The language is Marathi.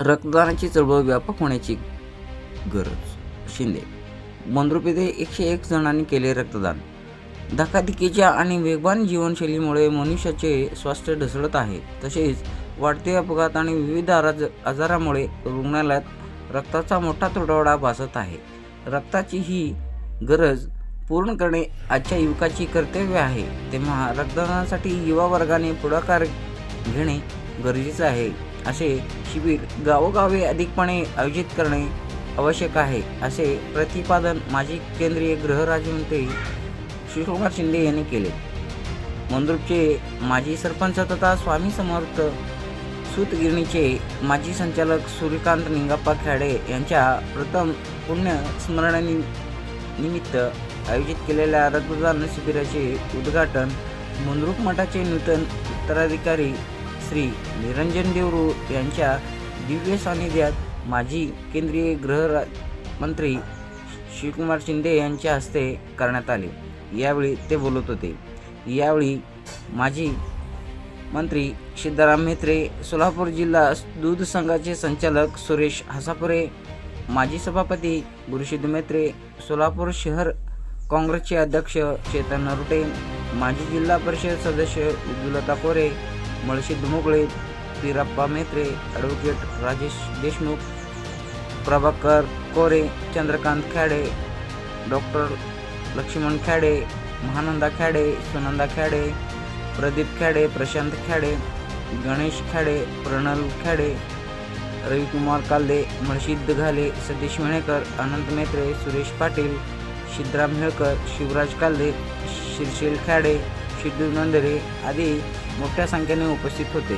रक्तदानाची चळवळ व्यापक होण्याची गरज. शिंदे. मंद्रुप एकशे एक जणांनी केले रक्तदान. धकाधकीच्या आणि वेगवान जीवनशैलीमुळे मनुष्याचे स्वास्थ्य ढसळत आहे. तसेच वाढते अपघात आणि विविध आराज आजारामुळे रुग्णालयात रक्ताचा मोठा तुटवडा भासत आहे. रक्ताची ही गरज पूर्ण करणे आजच्या युवकाची कर्तव्य आहे. तेव्हा रक्तदानासाठी युवा वर्गाने पुढाकार घेणे गरजेचे आहे. असे शिबिर गावोगावी अधिकपणे आयोजित करणे आवश्यक आहे असे प्रतिपादन माजी केंद्रीय गृहराज्यमंत्री शिवकुमार शिंदे यांनी केले. मंद्रुपचे माजी सरपंच तथा स्वामी समर्थ सूतगिरणीचे माजी संचालक सूर्यकांत निंगाप्पा खेडे यांच्या प्रथम पुण्यस्मरणानि निमित्त आयोजित केलेल्या रक्तदान शिबिराचे उद्घाटन मंद्रुप मठाचे नूतन उत्तराधिकारी श्री निरंजन देवरू यांच्या दिव्य सान्निध्यात माजी केंद्रीय गृह मंत्री शिवकुमार शिंदे यांच्या हस्ते करण्यात आले. यावेळी ते बोलत होते. यावेळी माजी मंत्री सिद्धाराम म्हेत्रे सोलापूर जिल्हा दूध संघाचे संचालक सुरेश हसापुरे माजी सभापती गुरुशिद म्हेत्रे सोलापूर शहर काँग्रेसचे अध्यक्ष चेतन नरुटे माजी जिल्हा परिषद सदस्य विदुलता कोरे मळशिद धुमुकळे पिराप्पा मेत्रे ॲडव्होकेट राजेश देशमुख प्रभाकर कोरे चंद्रकांत खेडे डॉक्टर लक्ष्मण खेडे महानंदा खेडे सुनंदा खेडे प्रदीप खेडे प्रशांत खेडे गणेश खेडे प्रणल खेडे रविकुमार काल्दे मळशीद घाले सतीश मेणेकर अनंत मेत्रे सुरेश पाटील सिद्धराम हेळकर शिवराज काल्दे शिरशील खेडे शिद्धू नंदरे आदी मोठ्या संख्येने उपस्थित होते.